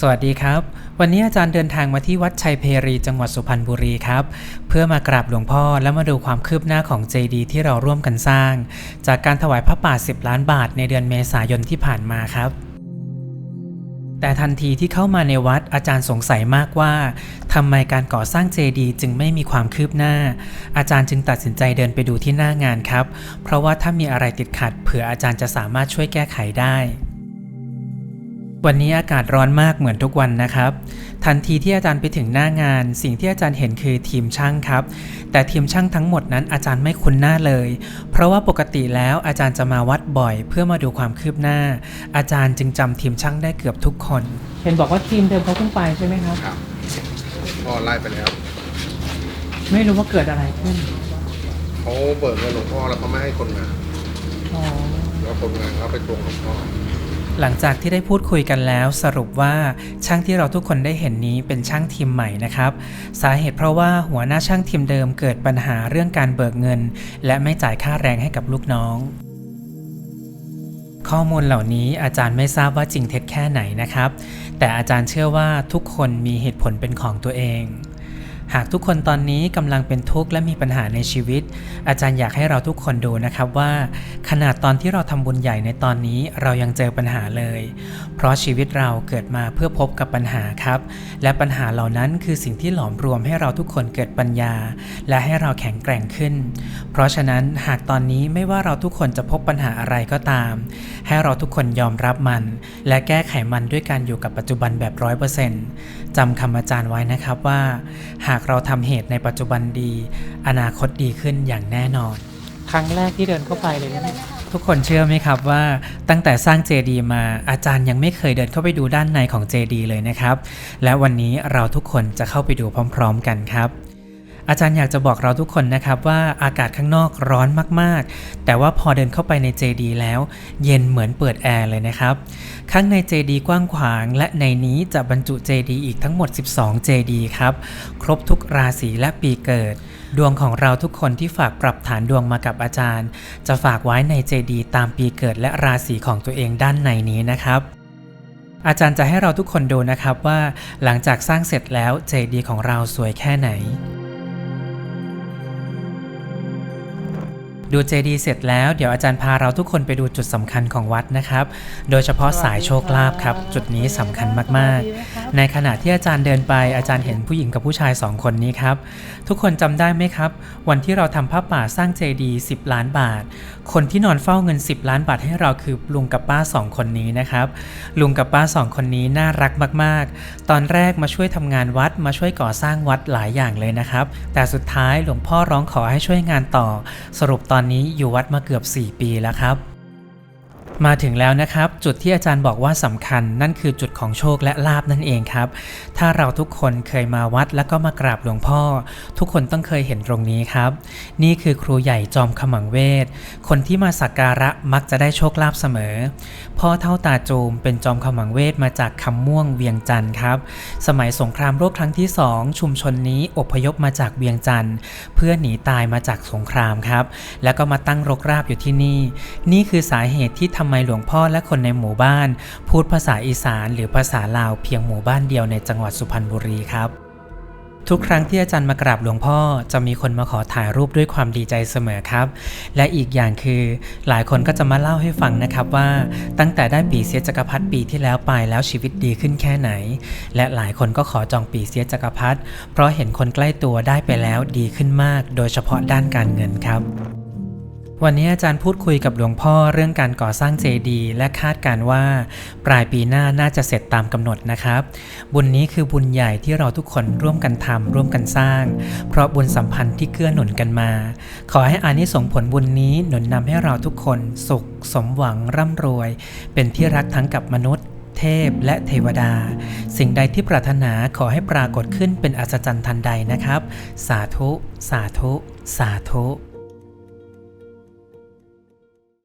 สวัสดีครับ วันนี้อาจารย์เดินทางมาที่วัดชัยเพรีจังหวัดสุพรรณบุรีครับ เพื่อมากราบหลวงพ่อและมาดูความคืบหน้าของเจดีที่เราร่วมกันสร้าง จากการถวายพระป่า 10 ล้านบาทในเดือนเมษายนที่ผ่านมาครับ แต่ทันทีที่เข้ามาในวัดอาจารย์สงสัยมากว่าทำไมการก่อสร้างเจดีจึงไม่มีความคืบหน้า อาจารย์จึงตัดสินใจเดินไปดูที่หน้างานครับ เพราะว่าถ้ามีอะไรติดขัด เผื่ออาจารย์จะสามารถช่วยแก้ไขได้ วันนี้อากาศร้อนมากเหมือนทุกวันนะครับ ทันทีที่อาจารย์ไปถึงหน้างาน สิ่งที่อาจารย์เห็นคือทีมช่างครับ แต่ทีมช่างทั้งหมดนั้นอาจารย์ไม่คุ้นหน้าเลย เพราะว่าปกติแล้วอาจารย์จะมาวัดบ่อย เพื่อมาดูความคืบหน้า อาจารย์จึงจำทีมช่างได้เกือบทุกคน เห็นบอกว่าทีมเดิมเขาเพิ่งไปใช่ไหมครับครับพ่อไล่ไปแล้ว ไม่รู้ว่าเกิดอะไรขึ้นเขาเบิกเงินหลวงพ่อแล้วเขาไม่ให้คนงานอ๋อแล้วคนงานเขาไปทวงหลวงพ่อ หลังจากที่ได้พูดคุยกันแล้วสรุปว่าช่างที่เราทุกคนได้เห็นนี้เป็นช่างทีมใหม่นะครับ สาเหตุเพราะว่าหัวหน้าช่างทีมเดิมเกิดปัญหาเรื่องการเบิกเงิน และไม่จ่ายค่าแรงให้กับลูกน้อง ข้อมูลเหล่านี้อาจารย์ไม่ทราบว่าจริงเท็จแค่ไหนนะครับ แต่อาจารย์เชื่อว่าทุกคนมีเหตุผลเป็นของตัวเอง หากทุกคนตอนนี้กำลังเป็นทุกข์และมีปัญหาในชีวิต อาจารย์อยากให้เราทุกคนดูนะครับว่า ขนาดตอนที่เราทำบุญใหญ่ในตอนนี้เรายังเจอปัญหาเลย เพราะชีวิตเราเกิดมาเพื่อพบกับปัญหาครับ และปัญหาเหล่านั้นคือสิ่งที่หลอมรวมให้เราทุกคนเกิดปัญญา และให้เราแข็งแกร่งขึ้น เพราะฉะนั้นหากตอนนี้ไม่ว่าเราทุกคนจะพบปัญหาอะไรก็ตาม ให้เราทุกคนยอมรับมัน และแก้ไขมันด้วยการอยู่กับปัจจุบันแบบร้อยเปอร์เซ็นต์จำคำอาจารย์ไว้นะครับว่าหากากเราทำเหตุในปัจจุบันดี อนาคตดีขึ้นอย่างแน่นอน ครั้งแรกที่เดินเข้าไปเลยนะทุกคนเชื่อไหมครับว่าตั้งแต่สร้างเจดีมาอาจารย์ยังไม่เคยเดินเข้าไปดูด้านในของเจดีเลยนะครับ และวันนี้เราทุกคนจะเข้าไปดูพร้อม ๆ กันครับ อาจารย์อยากจะบอกเราทุกคนนะครับว่าอากาศข้างนอกร้อนมากๆ แต่ว่าพอเดินเข้าไปในเจดีแล้ว เย็นเหมือนเปิดแอร์เลยนะครับ ข้างในเจดีกว้างขวาง และในนี้จะบรรจุเจดีอีกทั้งหมด 12เจดีครับ ครบทุกราศีและปีเกิด ดวงของเราทุกคนที่ฝากปรับฐานดวงมากับอาจารย์ จะฝากไว้ในเจดีตามปีเกิดและราศีของตัวเองด้านในนี้นะครับอาจารย์จะให้เราทุกคนดูนะครับว่าหลังจากสร้างเสร็จแล้วเจดีของเราสวยแค่ไหน ดูเจดีย์เสร็จแล้วเดี๋ยวอาจารย์พาเราทุกคนไปดูจุดสำคัญของวัดนะครับ โดยเฉพาะสายโชคลาภครับ จุดนี้สำคัญมากๆ ในขณะที่อาจารย์เดินไปอาจารย์เห็นผู้หญิงกับผู้ชายสองคนนี้ครับ ทุกคนจำได้ไหมครับ วันที่เราทำผ้าป่าสร้างเจดีย์10 ล้านบาท คนที่นอนเฝ้าเงิน 10 ล้านบาทให้เราคือลุงกับป้าสองคนนี้นะครับ ลุงกับป้าสองคนนี้น่ารักมากๆ ตอนแรกมาช่วยทำงานวัดมาช่วยก่อสร้างวัดหลายอย่างเลยนะครับ แต่สุดท้ายหลวงพ่อร้องขอให้ช่วยงานต่อสรุปตอนนี้อยู่วัดมาเกือบ 4 ปีแล้วครับ มาถึงแล้วนะครับ จุดที่อาจารย์บอกว่าสำคัญ นั่นคือจุดของโชคและลาบนั่นเองครับ ถ้าเราทุกคนเคยมาวัดแล้วก็มากราบหลวงพ่อ ทุกคนต้องเคยเห็นตรงนี้ครับ นี่คือครูใหญ่จอมขมังเวท คนที่มาสักการะมักจะได้โชคลาภเสมอ พ่อเท่าตาจูมเป็นจอมขมังเวทมาจากคำม่วงเวียงจันทร์ครับ สมัยสงครามโลกครั้งที่สองชุมชนนี้อพยพมาจากเวียงจันทร์เพื่อหนีตายมาจากสงครามครับ แล้วก็มาตั้งรกราบอยู่ที่นี่ นี่คือสาเหตุที่ทำไมหลวงพ่อและคนในหมู่บ้าน พูดภาษาอีสานหรือภาษาลาวเพียงหมู่บ้านเดียวในจังหวัดสุพรรณบุรีครับ ทุกครั้งที่อาจารย์มากราบหลวงพ่อ จะมีคนมาขอถ่ายรูปด้วยความดีใจเสมอครับ และอีกอย่างคือ หลายคนก็จะมาเล่าให้ฟังนะครับว่า ตั้งแต่ได้ปีเสียจักรพรรดิปีที่แล้วไปแล้วชีวิตดีขึ้นแค่ไหน และหลายคนก็ขอจองปีเสียจักรพรรดิเพราะเห็นคนใกล้ตัวได้ไปแล้วดีขึ้นมาก โดยเฉพาะด้านการเงินครับ วันนี้อาจารย์พูดคุยกับหลวงพ่อเรื่องการก่อสร้างเจดีย์และคาดการว่า ปลายปีหน้าน่าจะเสร็จตามกำหนดนะครับ บุญนี้คือบุญใหญ่ที่เราทุกคนร่วมกันทำร่วมกันสร้าง เพราะบุญสัมพันธ์ที่เกื้อหนุนกันมา ขอให้อานิสงส์ผลบุญนี้หนุนนำให้เราทุกคนสุข สมหวังร่ำรวย เป็นที่รักทั้งกับมนุษย์เทพและเทวดา สิ่งใดที่ปรารถนาขอให้ปรากฏขึ้นเป็นอัศจรรย์ทันใดนะครับ สาธุ สาธุ สาธุ